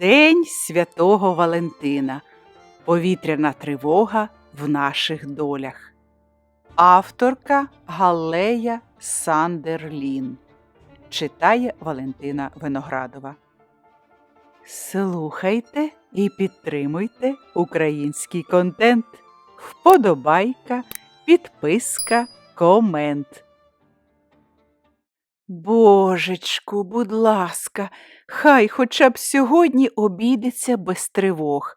День святого Валентина. Повітряна тривога в наших долях. Авторка Галея Сандерлін. Читає Валентина Виноградова. Слухайте і підтримуйте український контент. Вподобайка, підписка, комент. Божечку, будь ласка, хай хоча б сьогодні обійдеться без тривог.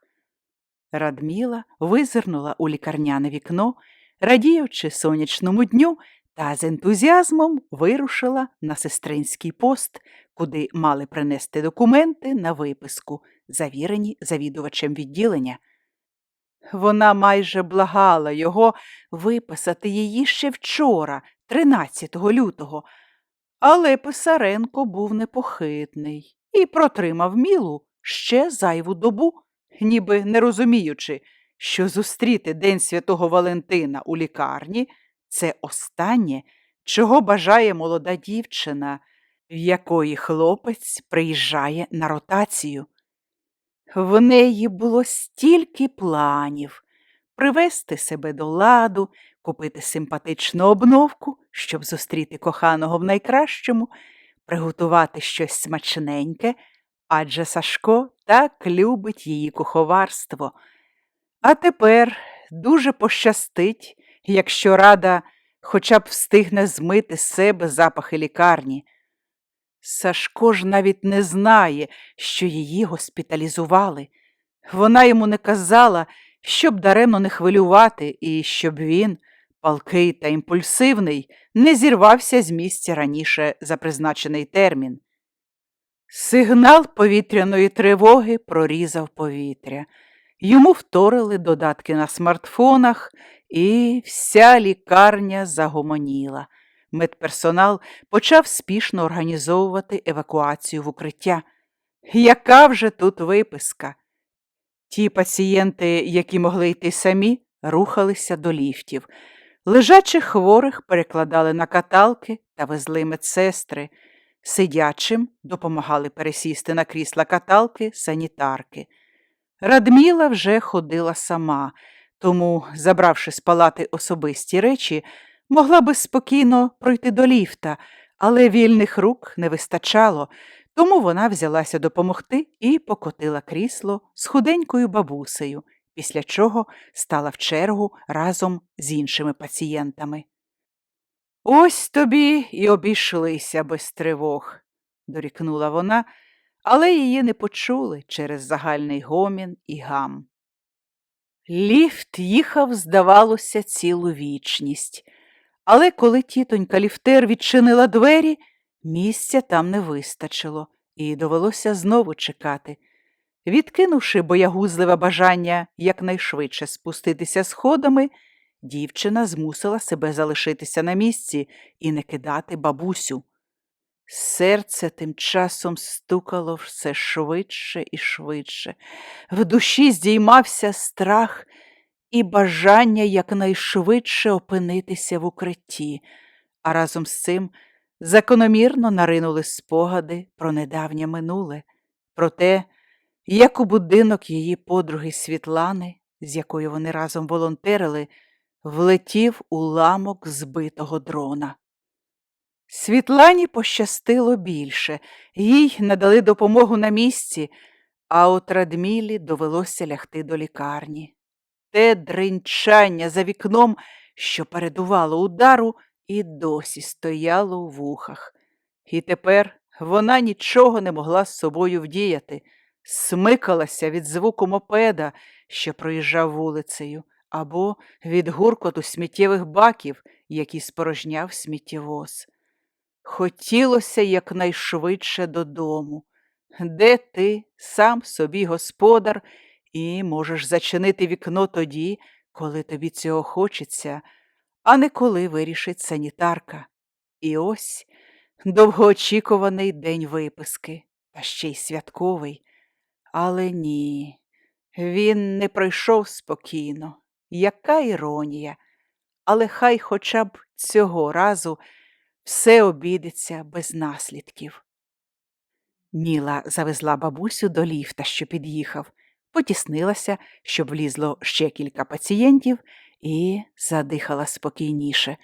Радміла визирнула у лікарняне вікно, радіючи сонячному дню, та з ентузіазмом вирушила на сестринський пост, куди мали принести документи на виписку, завірені завідувачем відділення. Вона майже благала його виписати її ще вчора, 13 лютого, але Писаренко був непохитний і протримав мілу ще зайву добу, ніби не розуміючи, що зустріти День святого Валентина у лікарні це останнє, чого бажає молода дівчина, в якої хлопець приїжджає на ротацію. В неї було стільки планів привести себе до ладу, купити симпатичну обновку, щоб зустріти коханого в найкращому, приготувати щось смачненьке, адже Сашко так любить її куховарство. А тепер дуже пощастить, якщо рада хоча б встигне змити з себе запахи лікарні. Сашко ж навіть не знає, що її госпіталізували. Вона йому не казала, щоб даремно не хвилювати, і щоб він, палкий та імпульсивний, не зірвався з місця раніше за призначений термін. Сигнал повітряної тривоги прорізав повітря. Йому вторили додатки на смартфонах, і вся лікарня загомоніла. Медперсонал почав спішно організовувати евакуацію в укриття. Яка вже тут виписка? Ті пацієнти, які могли йти самі, рухалися до ліфтів. Лежачих хворих перекладали на каталки та везли медсестри. Сидячим допомагали пересісти на крісла каталки санітарки. Радміла вже ходила сама, тому, забравши з палати особисті речі, могла би спокійно пройти до ліфта, але вільних рук не вистачало, тому вона взялася допомогти і покотила крісло з худенькою бабусею, після чого стала в чергу разом з іншими пацієнтами. Ось тобі і обійшлися без тривог, дорікнула вона, але її не почули через загальний гомін і гам. Ліфт їхав, здавалося, цілу вічність, але коли тітонька ліфтер відчинила двері, місця там не вистачило, і довелося знову чекати. Відкинувши боягузливе бажання якнайшвидше спуститися сходами, дівчина змусила себе залишитися на місці і не кидати бабусю. Серце тим часом стукало все швидше і швидше. В душі здіймався страх і бажання якнайшвидше опинитися в укритті, а разом з цим закономірно наринули спогади про недавнє минуле, про те, як у будинок її подруги Світлани, з якою вони разом волонтерили, влетів уламок збитого дрона. Світлані пощастило більше, їй надали допомогу на місці, а от Радмілі довелося лягти до лікарні. Те дринчання за вікном, що передувало удару, і досі стояло у вухах. І тепер вона нічого не могла з собою вдіяти, смикалася від звуку мопеда, що проїжджав вулицею, або від гуркоту сміттєвих баків, які спорожняв сміттєвоз. Хотілося якнайшвидше додому, де ти сам собі господар, і можеш зачинити вікно тоді, коли тобі цього хочеться, а не коли вирішить санітарка. І ось довгоочікуваний день виписки, та ще й святковий. Але ні, він не пройшов спокійно. Яка іронія, але хай хоча б цього разу все обійдеться без наслідків. Міла завезла бабусю до ліфта, що під'їхав, потіснилася, щоб влізло ще кілька пацієнтів, і задихала спокійніше.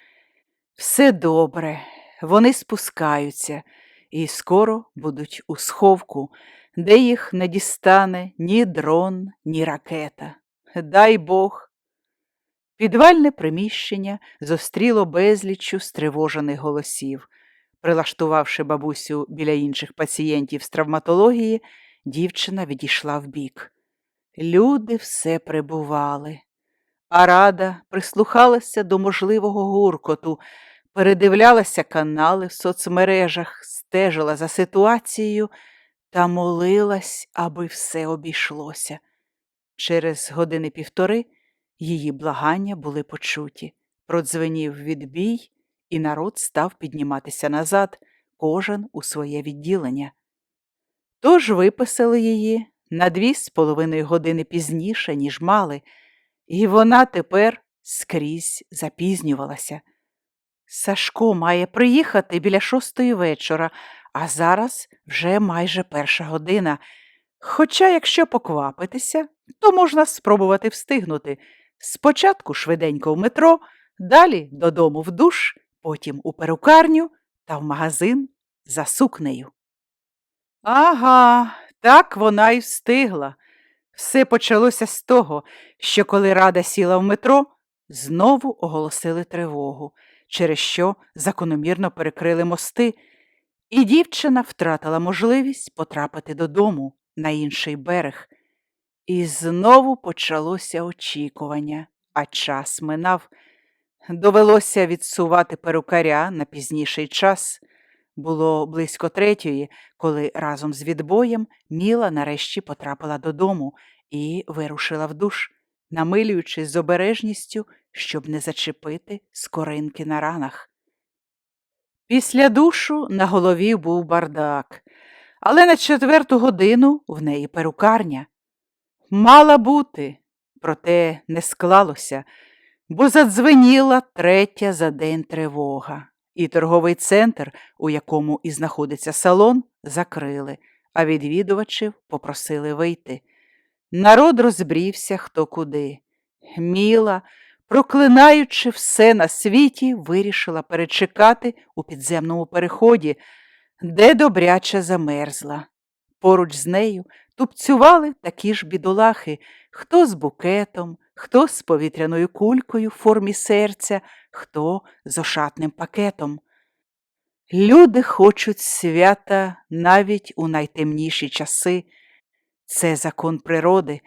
Все добре, вони спускаються і скоро будуть у сховку, де їх не дістане ні дрон, ні ракета. Дай Бог. Підвальне приміщення зустріло безліччю стривожених голосів. Прилаштувавши бабусю біля інших пацієнтів з травматології, дівчина відійшла вбік. Люди все прибували, а рада прислухалася до можливого гуркоту, передивлялася канали в соцмережах, стежила за ситуацією та молилась, аби все обійшлося. Через години півтори її благання були почуті. Продзвенів відбій, і народ став підніматися назад, кожен у своє відділення. Тож виписали її на дві з половиною години пізніше, ніж мали, і вона тепер скрізь запізнювалася. Сашко має приїхати біля шостої вечора, а зараз вже майже перша година. Хоча, якщо поквапитися, то можна спробувати встигнути. Спочатку швиденько в метро, далі додому в душ, потім у перукарню та в магазин за сукнею. Ага, так вона й встигла. Все почалося з того, що коли рада сіла в метро, знову оголосили тривогу, через що закономірно перекрили мости, і дівчина втратила можливість потрапити додому на інший берег. І знову почалося очікування, а час минав. Довелося відсувати перукаря на пізніший час. Було близько третьої, коли разом з відбоєм Міла нарешті потрапила додому і вирушила в душ, намилюючись з обережністю, щоб не зачепити скоринки на ранах. Після душу на голові був бардак, але на четверту годину в неї перукарня. Мала бути, проте не склалося, бо задзвеніла третя за день тривога, і торговий центр, у якому і знаходиться салон, закрили, а відвідувачів попросили вийти. Народ розбрівся хто куди. Міла, проклинаючи все на світі, вирішила перечекати у підземному переході, де добряче замерзла. Поруч з нею тупцювали такі ж бідолахи, хто з букетом, хто з повітряною кулькою в формі серця, хто з ошатним пакетом. Люди хочуть свята навіть у найтемніші часи. Це закон природи,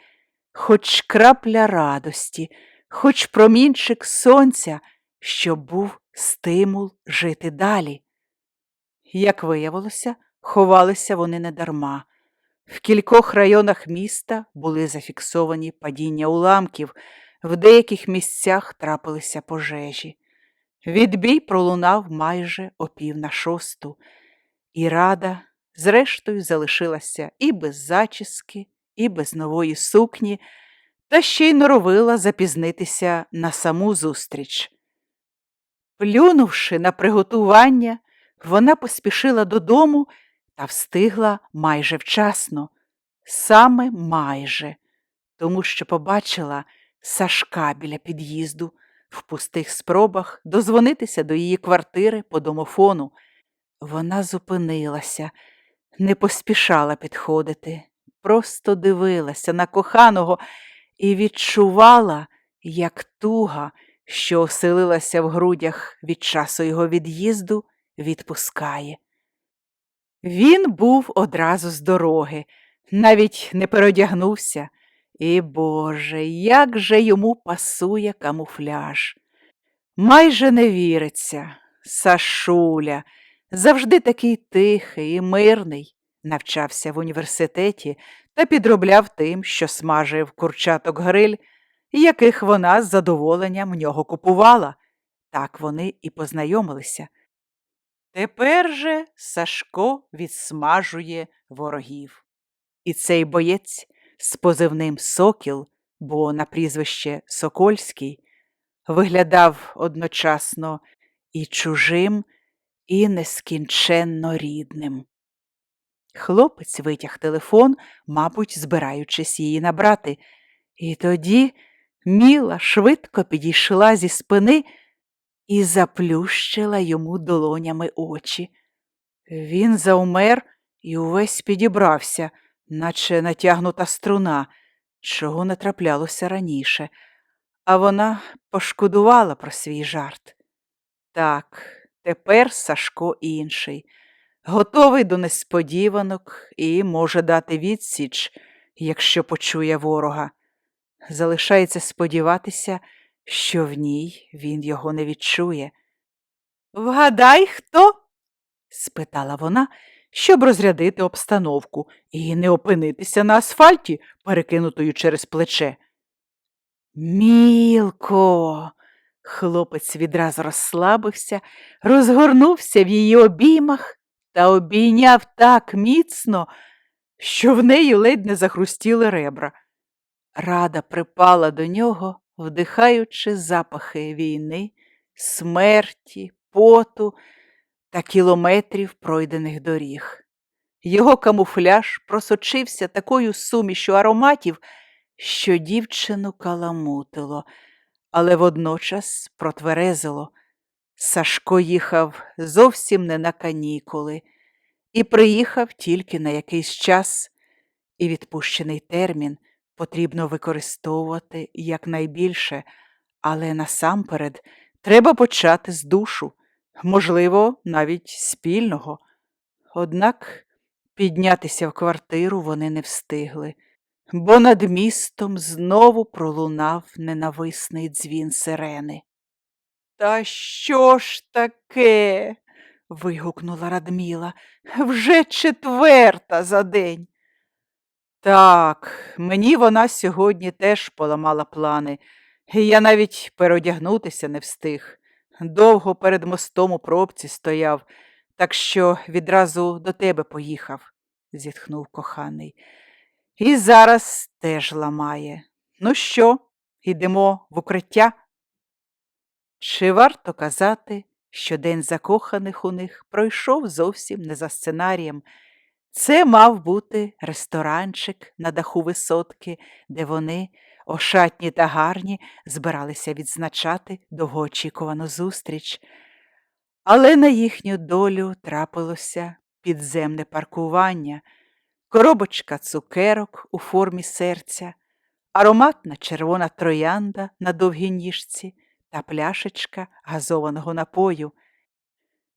хоч крапля радості, хоч промінчик сонця, щоб був стимул жити далі. Як виявилося, ховалися вони недарма. В кількох районах міста були зафіксовані падіння уламків, в деяких місцях трапилися пожежі. Відбій пролунав майже о пів на шосту, і рада, зрештою, залишилася і без зачіски, і без нової сукні, та ще й норовила запізнитися на саму зустріч. Плюнувши на приготування, вона поспішила додому та встигла майже вчасно, саме майже, тому що побачила Сашка біля під'їзду в пустих спробах дозвонитися до її квартири по домофону. Вона зупинилася, не поспішала підходити, просто дивилася на коханого і відчувала, як туга, що оселилася в грудях від часу його від'їзду, відпускає. Він був одразу з дороги, навіть не переодягнувся. І, Боже, як же йому пасує камуфляж. Майже не віриться, Сашуля, завжди такий тихий і мирний, навчався в університеті та підробляв тим, що смажив курчаток гриль, яких вона з задоволенням в нього купувала. Так вони і познайомилися. Тепер же Сашко відсмажує ворогів. І цей боєць з позивним Сокіл, бо на прізвище Сокольський, виглядав одночасно і чужим, і нескінченно рідним. Хлопець витяг телефон, мабуть, збираючись її набрати. І тоді Міла швидко підійшла зі спини і заплющила йому долонями очі. Він заумер і увесь підібрався, наче натягнута струна, чого не траплялося раніше, а вона пошкодувала про свій жарт. Так, тепер Сашко інший, готовий до несподіванок і може дати відсіч, якщо почує ворога. Залишається сподіватися, що в ній він його не відчує. Вгадай, хто? спитала вона, щоб розрядити обстановку і не опинитися на асфальті, перекинутою через плече. Мілко. Хлопець відразу розслабився, розгорнувся в її обіймах та обійняв так міцно, що в неї ледь не захрустіли ребра. Рада припала до нього, вдихаючи запахи війни, смерті, поту та кілометрів пройдених доріг. Його камуфляж просочився такою сумішю ароматів, що дівчину каламутило, але водночас протверезило. Сашко їхав зовсім не на канікули і приїхав тільки на якийсь час, і відпущений термін потрібно використовувати якнайбільше, але насамперед треба почати з душу, можливо, навіть спільного. Однак піднятися в квартиру вони не встигли, бо над містом знову пролунав ненависний дзвін сирени. Та що ж таке? вигукнула Радміла. Вже четверта за день. Так, мені вона сьогодні теж поламала плани, я навіть переодягнутися не встиг. Довго перед мостом у пробці стояв, так що відразу до тебе поїхав, зітхнув коханий. І зараз теж ламає. Ну що, йдемо в укриття? Чи варто казати, що день закоханих у них пройшов зовсім не за сценарієм? Це мав бути ресторанчик на даху висотки, де вони, ошатні та гарні, збиралися відзначати довгоочікувану зустріч. Але на їхню долю трапилося підземне паркування, коробочка цукерок у формі серця, ароматна червона троянда на довгій ніжці та пляшечка газованого напою.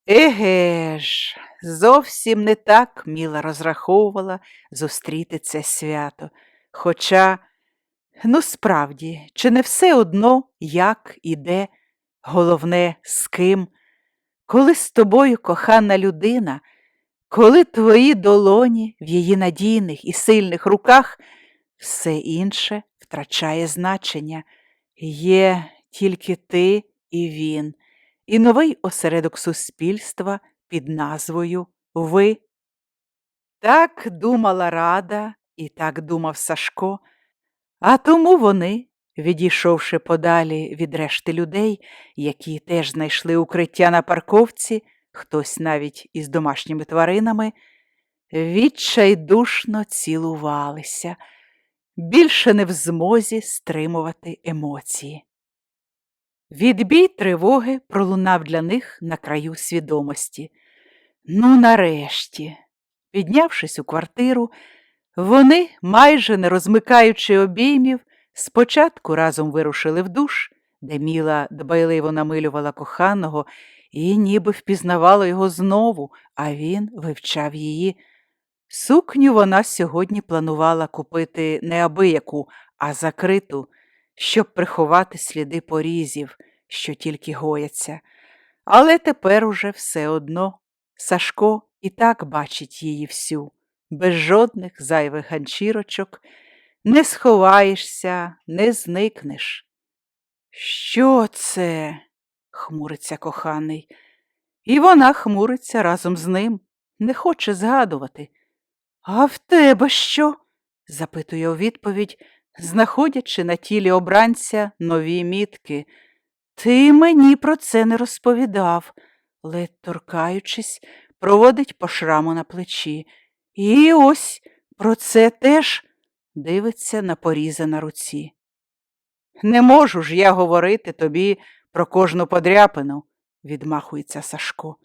Еге ж, зовсім не так Міла розраховувала зустріти це свято. Хоча, ну справді, чи не все одно, як і де, головне, з ким, коли з тобою кохана людина, коли твої долоні в її надійних і сильних руках, все інше втрачає значення. Є тільки ти і він і новий осередок суспільства під назвою Ви. Так думала Рада і так думав Сашко, а тому вони, відійшовши подалі від решти людей, які теж знайшли укриття на парковці, хтось навіть із домашніми тваринами, відчайдушно цілувалися, більше не в змозі стримувати емоції. Відбій тривоги пролунав для них на краю свідомості. Ну, нарешті, піднявшись у квартиру, вони, майже не розмикаючи обіймів, спочатку разом вирушили в душ, де Міла дбайливо намилювала коханого і ніби впізнавала його знову, а він вивчав її. Сукню вона сьогодні планувала купити не абияку, а закриту щоб приховати сліди порізів, що тільки гояться. Але тепер уже все одно Сашко і так бачить її всю, без жодних зайвих ганчірочок, не сховаєшся, не зникнеш. Що це? хмуриться коханий, і вона хмуриться разом з ним, не хоче згадувати. А в тебе що? запитує у відповідь, знаходячи на тілі обранця нові мітки. Ти мені про це не розповідав, ледь торкаючись, проводить по шраму на плечі. І ось про це теж дивиться на порізи на руці. Не можу ж я говорити тобі про кожну подряпину, відмахується Сашко.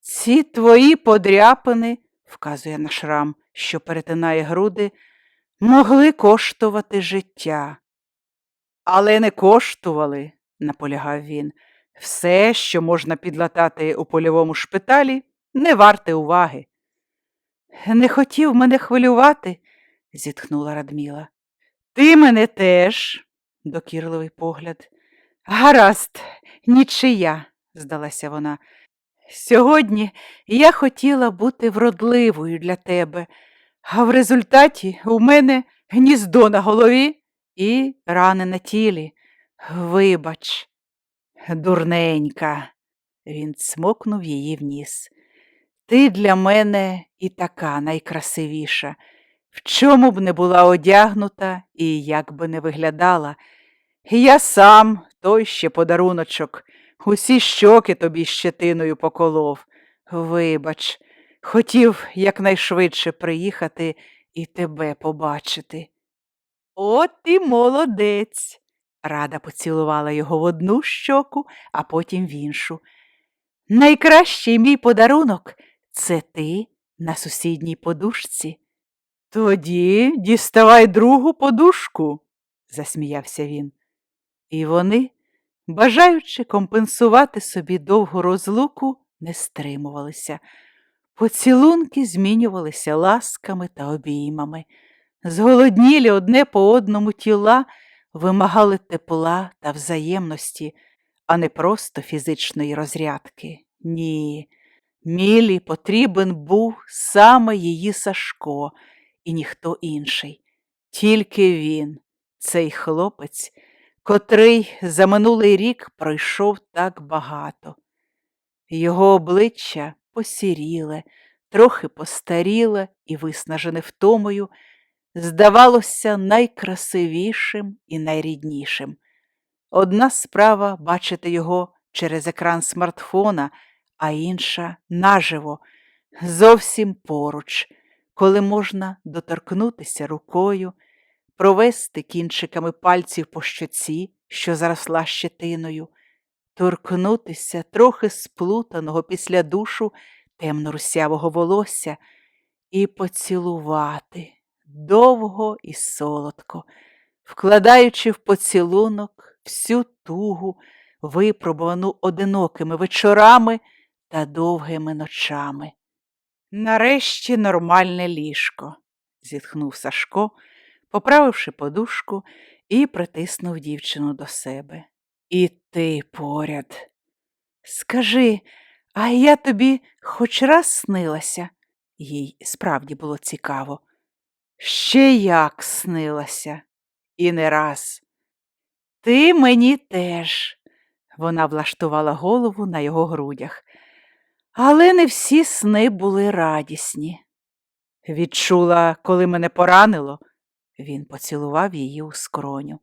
Ці твої подряпини, вказує на шрам, що перетинає груди, могли коштувати життя. Але не коштували, наполягав він. Все, що можна підлатати у польовому шпиталі, не варте уваги. Не хотів мене хвилювати, зітхнула Радміла. Ти мене теж, докірливий погляд. Гаразд, нічия, здалася вона. Сьогодні я хотіла бути вродливою для тебе, а в результаті у мене гніздо на голові і рани на тілі. Вибач, дурненька, він цмокнув її в. Ти для мене і така найкрасивіша, в чому б не була одягнута і як би не виглядала. Я сам той ще подаруночок, усі щоки тобі щетиною поколов. Вибач, хотів якнайшвидше приїхати і тебе побачити. От і молодець. Рада поцілувала його в одну щоку, а потім в іншу. Найкращий мій подарунок це ти на сусідній подушці. Тоді діставай другу подушку, засміявся він. І вони, бажаючи компенсувати собі довгу розлуку, не стримувалися. Поцілунки змінювалися ласками та обіймами. Зголоднілі одне по одному тіла вимагали тепла та взаємності, а не просто фізичної розрядки. Ні. Мілі потрібен був саме її Сашко і ніхто інший. Тільки він, цей хлопець, котрий за минулий рік пройшов так багато. Його обличчя посіріле, трохи постаріле і виснажене втомою, здавалося найкрасивішим і найріднішим. Одна справа бачити його через екран смартфона, а інша наживо, зовсім поруч, коли можна доторкнутися рукою, провести кінчиками пальців по щоці, що заросла щетиною, торкнутися трохи сплутаного після душу темно-русявого волосся і поцілувати довго і солодко, вкладаючи в поцілунок всю тугу, випробувану одинокими вечорами та довгими ночами. Нарешті нормальне ліжко, зітхнув Сашко, поправивши подушку і притиснув дівчину до себе. І ти поряд. Скажи, а я тобі хоч раз снилася? Їй справді було цікаво. Ще як снилася, і не раз. Ти мені теж, вона влаштувала голову на його грудях. Але не всі сни були радісні. Відчула, коли мене поранило, він поцілував її у скроню.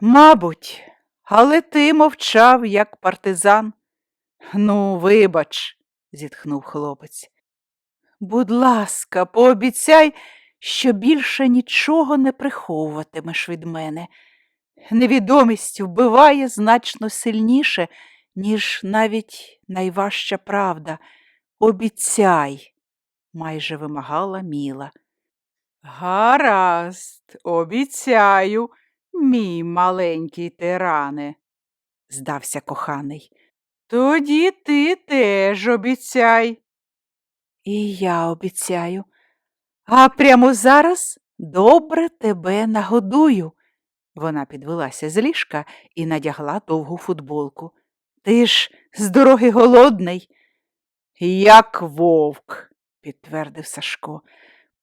Мабуть, але ти мовчав, як партизан. Ну, вибач, зітхнув хлопець. Будь ласка, пообіцяй, що більше нічого не приховуватимеш від мене. Невідомість вбиває значно сильніше, ніж навіть найважча правда. Обіцяй, майже вимагала Міла. Гаразд, обіцяю, мій маленький тиране, здався коханий. Тоді ти теж обіцяй. І я обіцяю, а прямо зараз добре тебе нагодую. Вона підвелася з ліжка і надягла довгу футболку. Ти ж з дороги голодний. Як вовк, підтвердив Сашко.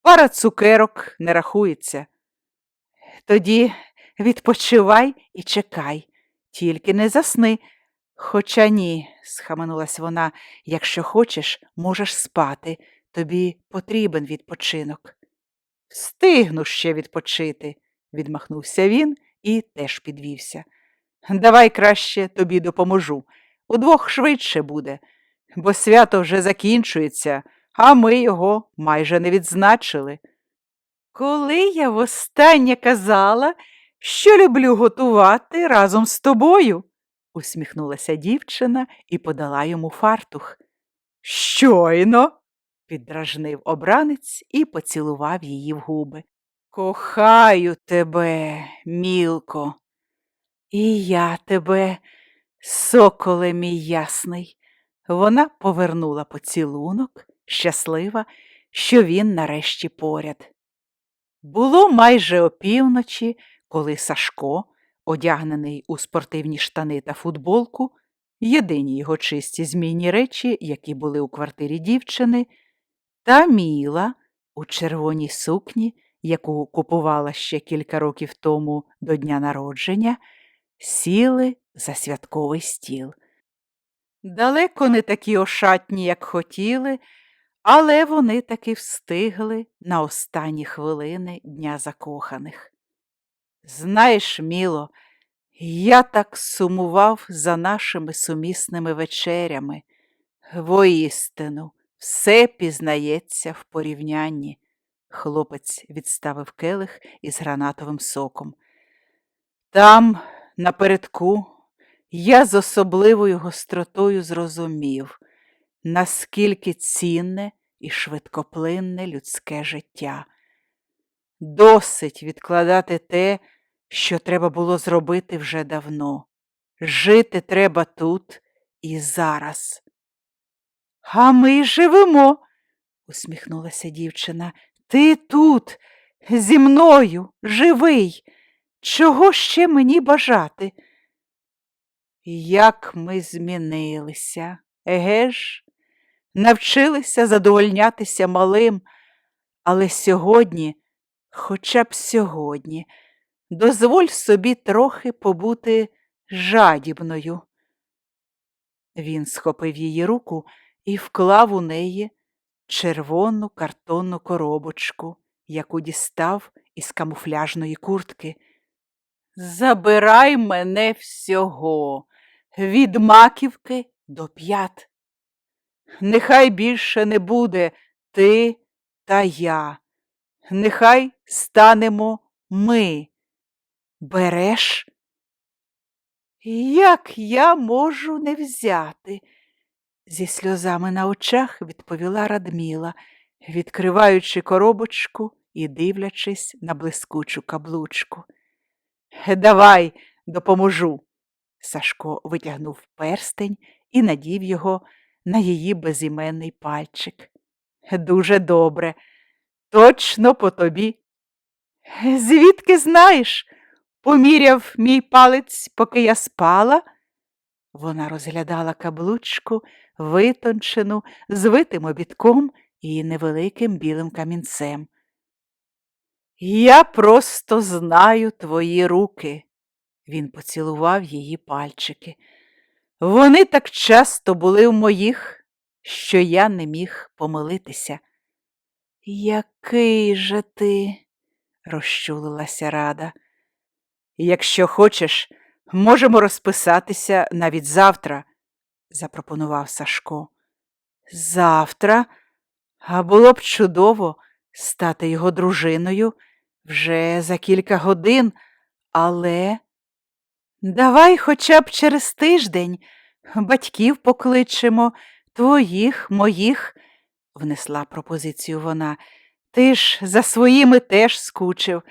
Пара цукерок не рахується. Тоді відпочивай і чекай, тільки не засни. Хоча ні, схаменулась вона, якщо хочеш, можеш спати. Тобі потрібен відпочинок. Встигну ще відпочити, відмахнувся він і теж підвівся. Давай краще тобі допоможу. Удвох швидше буде, бо свято вже закінчується, а ми його майже не відзначили. Коли я востаннє казала, що люблю готувати разом з тобою, усміхнулася дівчина і подала йому фартух. Щойно, піддражнив обранець і поцілував її в губи. Кохаю тебе, мілко, і я тебе, соколе мій ясний. Вона повернула поцілунок, щаслива, що він нарешті поряд. Було майже опівночі, коли Сашко, одягнений у спортивні штани та футболку, єдині його чисті змійні речі, які були у квартирі дівчини, та Міла у червоній сукні, яку купувала ще кілька років тому до дня народження, сіли за святковий стіл. Далеко не такі ошатні, як хотіли, але вони таки встигли на останні хвилини Дня закоханих. Знаєш, Міло, я так сумував за нашими сумісними вечерями. Воістину, все пізнається в порівнянні. Хлопець відставив келих із гранатовим соком. Там, напередку, я з особливою гостротою зрозумів, наскільки цінне і швидкоплинне людське життя. Досить відкладати те, що треба було зробити вже давно. Жити треба тут і зараз. А ми живемо, усміхнулася дівчина. Ти тут, зі мною, живий. Чого ще мені бажати? Як ми змінилися, еге ж, навчилися задовольнятися малим, але сьогодні, хоча б сьогодні, дозволь собі трохи побути жадібною. Він схопив її руку і вклав у неї червону картонну коробочку, яку дістав із камуфляжної куртки. Забирай мене всього, від маківки до п'ят. Нехай більше не буде ти та я. Нехай станемо ми. Береш? Як я можу не взяти? зі сльозами на очах відповіла Радміла, відкриваючи коробочку і дивлячись на блискучу каблучку. Давай допоможу. Сашко витягнув перстень і надів його на її безіменний пальчик. Дуже добре, точно по тобі. Звідки знаєш? Поміряв мій палець, поки я спала. Вона розглядала каблучку, витончену, з витим обідком і невеликим білим камінцем. Я просто знаю твої руки. Він поцілував її пальчики. Вони так часто були в моїх, що я не міг помилитися. Який же ти, розчулилася рада. Якщо хочеш, можемо розписатися навіть завтра, запропонував Сашко. Завтра, а було б чудово стати його дружиною вже за кілька годин, але давай хоча б через тиждень батьків покличемо, твоїх, моїх, внесла пропозицію вона. Ти ж за своїми теж скучив.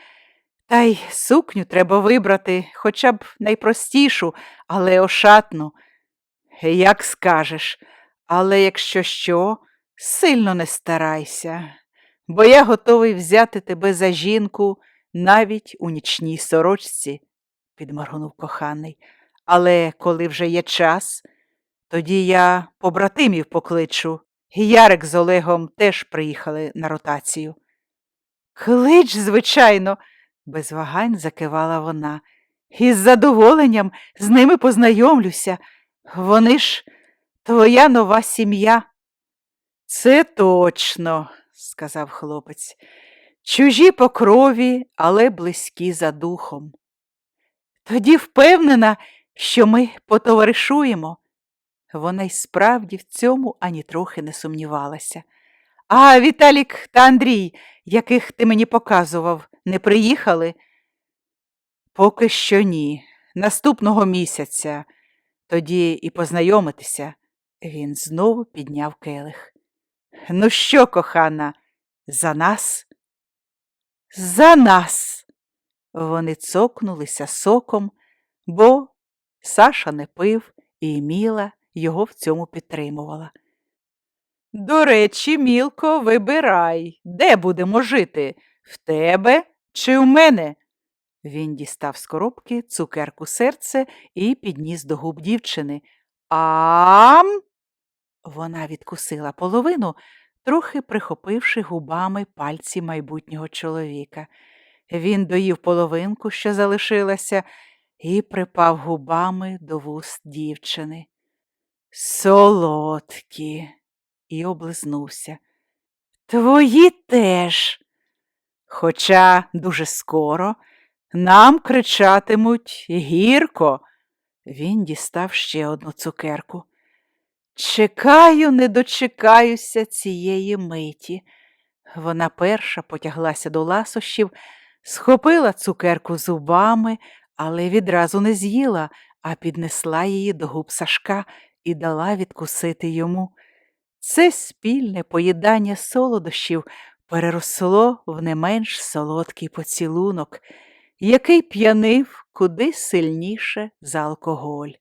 Та й сукню треба вибрати хоча б найпростішу, але ошатну. Як скажеш, але якщо що, сильно не старайся, бо я готовий взяти тебе за жінку навіть у нічній сорочці, підморгнув коханий. Але коли вже є час, тоді я побратимів покличу. Ярик з Олегом теж приїхали на ротацію. Клич, звичайно, без вагань закивала вона. Із задоволенням з ними познайомлюся. Вони ж твоя нова сім'я. Це точно, сказав хлопець. Чужі по крові, але близькі за духом. Тоді впевнена, що ми потоваришуємо. Вона й справді в цьому ані трохи не сумнівалася. А Віталік та Андрій, яких ти мені показував, не приїхали? Поки що ні. Наступного місяця. Тоді і познайомитися. Він знову підняв келих. Ну що, кохана, за нас? За нас. Вони цокнулися соком, бо Саша не пив, і Міла його в цьому підтримувала. До речі, Мілко, вибирай, де будемо жити? В тебе чи в мене? Він дістав з коробки цукерку серце і підніс до губ дівчини. Ам. Вона відкусила половину, трохи прихопивши губами пальці майбутнього чоловіка. Він доїв половинку, що залишилася, і припав губами до вуст дівчини. Солодкі, і облизнувся. Твої теж. Хоча дуже скоро нам кричатимуть гірко. Він дістав ще одну цукерку. Чекаю, не дочекаюся цієї миті. Вона перша потяглася до ласощів, схопила цукерку зубами, але відразу не з'їла, а піднесла її до губ Сашка і дала відкусити йому. Це спільне поїдання солодощів переросло в не менш солодкий поцілунок, який п'янив куди сильніше за алкоголь.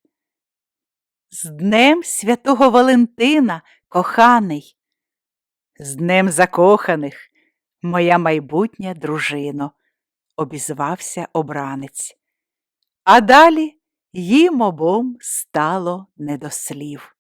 З Днем Святого Валентина, коханий, з Днем закоханих, моя майбутня дружино, обізвався обранець. А далі їм обом стало не до слів.